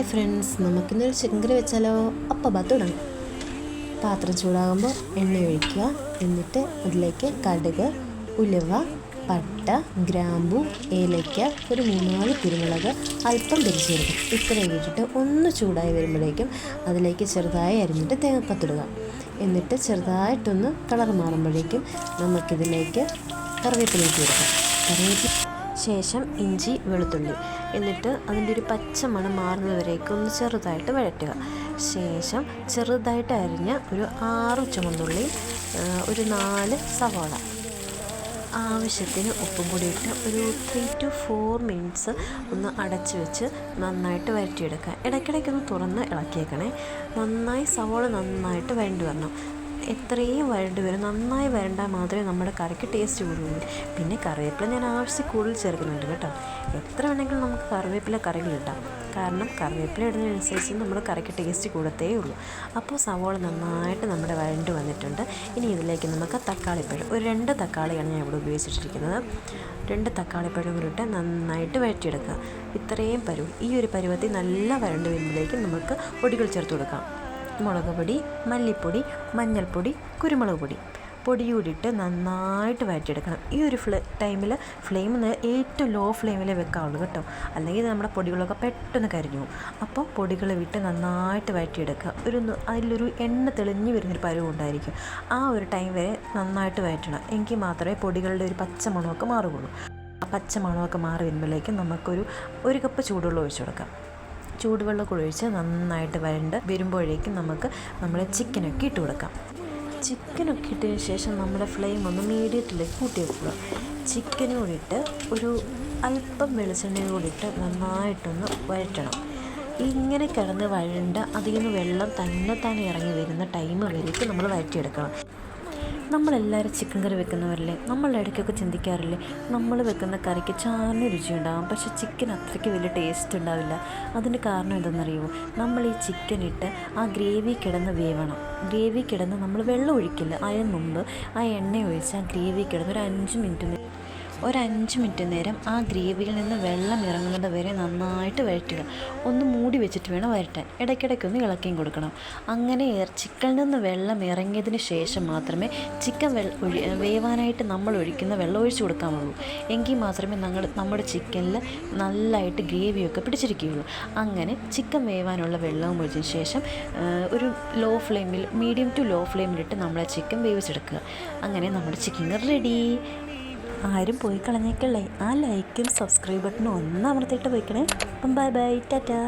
Hi friends നമുക്കിന്നൊരു chicken curry വെച്ചാലോ? അപ്പം തുടങ്ങാം. പാത്രം ചൂടാകുമ്പോൾ എണ്ണ ഒഴിക്കുക. എന്നിട്ട് അതിലേക്ക് കടുക് ഉലുവ പട്ട ഗ്രാമ്പു ഏലയ്ക്ക ഒരു മൂന്നാൽ കുരുമുളക് അല്പം പിരിച്ചെടുക്കും ഇത്രയും ഇട്ടിട്ട് ഒന്ന് ചൂടായി വരുമ്പോഴേക്കും അതിലേക്ക് ചെറുതായി അരിഞ്ഞിട്ട് തേങ്ങപ്പത്തിടുക എന്നിട്ട് ചെറുതായിട്ടൊന്ന് കളർ മാറുമ്പോഴേക്കും നമുക്കിതിലേക്ക് കറിവേപ്പിലേക്ക് എടുക്കാം കറിവേപ്പില ശേഷം ഇഞ്ചി വെളുത്തുള്ളി. എന്നിട്ട് അതിന്റെ ഒരു പച്ച മണം മാറുന്നവരേക്ക് ഒന്ന് ചെറുതായിട്ട് വഴറ്റുക. ശേഷം ചെറുതായിട്ട് അരിഞ്ഞ ഒരു ആറ് ചുമന്നുള്ളി ഒരു നാല് സവാള. ആവശ്യത്തിന് ഉപ്പും കൂടി ഇട്ട് ഒരു ത്രീ ടു ഫോർ മിനിറ്റ്സ് ഒന്ന് അടച്ച് വെച്ച് നന്നായിട്ട് വരട്ടിയെടുക്കുക ഇടയ്ക്കിടയ്ക്ക് ഒന്ന് തുറന്ന് ഇളക്കിയേക്കണേ. നന്നായി സവോള നന്നായിട്ട് വേണ്ടി വരണം. എത്രയും വരേണ്ടി വരും. നന്നായി വരണ്ടാൽ മാത്രമേ നമ്മുടെ കറിക്ക് ടേസ്റ്റ് കൂടുള്ളൂ. പിന്നെ കറിവേപ്പില ഞാൻ ആവശ്യത്തിൽ കൂടുതൽ ചേർക്കുന്നുണ്ട് കേട്ടോ. എത്ര വേണമെങ്കിലും നമുക്ക് കറിവേപ്പില കറികൾ ഇടാം. കാരണം കറിവേപ്പില ഇടുന്നതിനനുസരിച്ച് നമ്മുടെ കറിക്ക് ടേസ്റ്റ് കൂടത്തേ ഉള്ളൂ. അപ്പോൾ സവോള നന്നായിട്ട് നമ്മുടെ വഴണ്ട് വന്നിട്ടുണ്ട്. ഇനി ഇതിലേക്ക് നമുക്ക് തക്കാളിപ്പഴം ഒരു രണ്ട് തക്കാളിയാണ് ഞാൻ ഇവിടെ ഉപയോഗിച്ചിട്ടിരിക്കുന്നത്. രണ്ട് തക്കാളിപ്പഴം കൂടി ഇട്ട് നന്നായിട്ട് വഴറ്റിയെടുക്കുക. ഇത്രയും പരുവം. ഈ ഒരു പരുവത്തിൽ നല്ല വരണ്ട് വരുമ്പോഴേക്കും നമുക്ക് പൊടികൾ ചേർത്ത് കൊടുക്കാം. മുളക് പൊടി മല്ലിപ്പൊടി മഞ്ഞൾപ്പൊടി കുരുമുളക് പൊടി പൊടി കൂടിയിട്ട് നന്നായിട്ട് വഴറ്റിയെടുക്കണം. ഈ ഒരു ഫ്ലേ ടൈമിൽ ഫ്ലെയിം ഏറ്റവും ലോ ഫ്ലെയിമിൽ വെക്കാവുള്ളൂ കേട്ടോ. അല്ലെങ്കിൽ നമ്മുടെ പൊടികളൊക്കെ പെട്ടെന്ന് കരിഞ്ഞു പോകും. അപ്പോൾ പൊടികൾ വിട്ട് നന്നായിട്ട് വഴറ്റിയെടുക്കുക. ഒരു അതിലൊരു എണ്ണ തെളിഞ്ഞു വരുന്നൊരു പരുവം ഉണ്ടായിരിക്കും. ആ ഒരു ടൈം വരെ നന്നായിട്ട് വഴറ്റണം. എങ്കിൽ മാത്രമേ പൊടികളുടെ ഒരു പച്ച മണമൊക്കെ മാറുകയുള്ളൂ. ആ പച്ച മണമൊക്കെ മാറി വരുമ്പോഴേക്കും നമുക്കൊരു ഒരു കപ്പ് ചൂടുവെള്ളം ഒഴിച്ചു കൊടുക്കാം. ചൂടുവെള്ളം ഒഴിച്ച് നന്നായിട്ട് വരണ്ട് വരുമ്പോഴേക്കും നമുക്ക് നമ്മുടെ ചിക്കനൊക്കെ ഇട്ട് കൊടുക്കാം. ചിക്കനൊക്കെ ഇട്ടതിന് ശേഷം നമ്മുടെ ഫ്ലെയിം ഒന്ന് മീഡിയത്തിലേക്ക് കൂട്ടി വെക്കുക. ചിക്കനും കൂടി ഇട്ട് ഒരു അല്പം വെളിച്ചെണ്ണയും കൂടി ഇട്ട് നന്നായിട്ടൊന്ന് വഴറ്റണം. ഇങ്ങനെ കിടന്ന് വഴണ്ട് അതിൽ നിന്ന് വെള്ളം തന്നെ തന്നെ ഇറങ്ങി വരുന്ന ടൈം വരേക്ക് നമ്മൾ വഴറ്റിയെടുക്കണം. നമ്മളെല്ലാവരും ചിക്കൻ കറി വെക്കുന്നവരല്ലേ? നമ്മളുടെ ഇടയ്ക്കൊക്കെ ചിന്തിക്കാറില്ലേ? നമ്മൾ വെക്കുന്ന കറിക്ക് ചാറിന് രുചി ഉണ്ടാകും പക്ഷേ ചിക്കൻ അത്രയ്ക്ക് വലിയ ടേസ്റ്റ് ഉണ്ടാവില്ല. അതിന് കാരണം എന്തെന്നറിയുമോ നമ്മൾ ഈ ചിക്കൻ ഇട്ട് ആ ഗ്രേവി കിടന്ന് വേവണം. ഗ്രേവി കിടന്ന് നമ്മൾ വെള്ളം ഒഴിക്കില്ല. അതിന് മുമ്പ് ആ എണ്ണ ഒഴിച്ച് ആ ഗ്രേവി കിടന്ന് ഒരു അഞ്ച് മിനിറ്റ് ഒരു മിനിറ്റ് നേരം ആ ഗ്രേവിയിൽ നിന്ന് വെള്ളം ഇറങ്ങുന്നത് വരെ നന്നായിട്ട് വഴറ്റുക. ഒന്ന് മൂടി വെച്ചിട്ട് വേണം വരട്ടാൻ ഇടയ്ക്കിടയ്ക്കൊന്ന് ഇളക്കിയും കൊടുക്കണം. അങ്ങനെ ചിക്കനിൽ നിന്ന് വെള്ളം ഇറങ്ങിയതിന് ശേഷം മാത്രമേ ചിക്കൻ വെള്ള വേവാനായിട്ട് നമ്മൾ ഒഴിക്കുന്ന വെള്ളം ഒഴിച്ചു കൊടുക്കാമുള്ളൂ എങ്കിൽ മാത്രമേ ഞങ്ങൾ നമ്മുടെ ചിക്കനിൽ നല്ലതായിട്ട് ഗ്രേവിയൊക്കെ പിടിച്ചിരിക്കുകയുള്ളൂ. അങ്ങനെ ചിക്കൻ വേവാനുള്ള വെള്ളവും ഒഴിച്ചതിന് ശേഷം ഒരു ലോ ഫ്ലെയിമിൽ മീഡിയം ടു ലോ ഫ്ലെയിമിലിട്ട് നമ്മളെ ചിക്കൻ വേവിച്ചെടുക്കുക. അങ്ങനെ നമ്മുടെ ചിക്കൻ റെഡി ആരും പോയി കളഞ്ഞേക്കല്ലേ? ആ ലൈക്കും സബ്സ്ക്രൈബ് ബട്ടണും ഒന്ന് അമർത്തിയിട്ട് പോയിക്കണേ അപ്പം ബൈ ബൈ ടാറ്റാ.